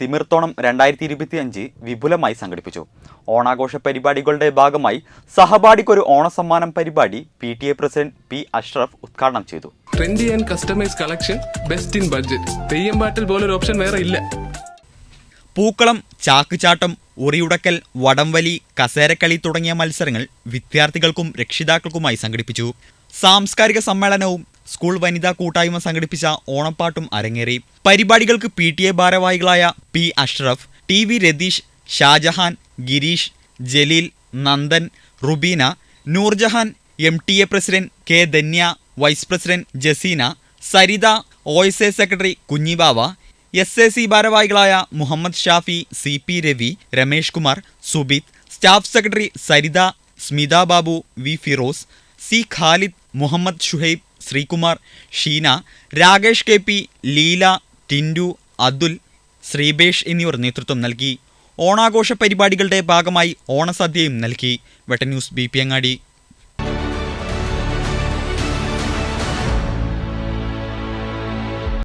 തിമിർത്തോണം രണ്ടായിരത്തി ഇരുപത്തി അഞ്ച് വിപുലമായി സംഘടിപ്പിച്ചു. ഓണാഘോഷ പരിപാടികളുടെ ഭാഗമായി സഹപാഠിക്കൊരു ഓണസമ്മാനം പരിപാടി P T A president P Ashraf ഉദ്ഘാടനം ചെയ്തു. Trendy and customise collection best in budget. Theyyam പാട്ടിൽ പോലൊരു ഓപ്ഷൻ വേറെ ഇല്ല. പൂക്കളം ചാക്കുചാട്ടം ഉറിയുടക്കൽ വടംവലി കസേരക്കളി തുടങ്ങിയ മത്സരങ്ങൾ വിദ്യാർത്ഥികൾക്കും രക്ഷിതാക്കൾക്കുമായി സംഘടിപ്പിച്ചു. സാംസ്കാരിക സമ്മേളനവും സ്കൂൾ വനിതാ കൂട്ടായ്മ സംഘടിപ്പിച്ച ഓണപ്പാട്ടും അരങ്ങേറി. പരിപാടികൾക്ക് പി ടി എ ഭാരവാഹികളായ P Ashraf T V Ratheesh Shajahan Girish Jaleel Nandan Rubeena Noorjahan M T A president K Dhanya vice president Jaseena Saritha O S A secretary Kunhibava S A C ഭാരവാഹികളായ Muhammad Shafi C P Ravi Ramesh Kumar Subith staff secretary Saritha Smitha Babu V Firoz C Khalid Muhammad Shuhaib Sreekumar Sheena Rakesh K P Leela Tindu Athul Sreebesh എന്നിവർ നേതൃത്വം നൽകി. ഓണാഘോഷ പരിപാടികളുടെ ഭാഗമായി ഓണസദ്യയും നൽകി. വെട്ടന്യൂസ് B P അങ്ങാടി.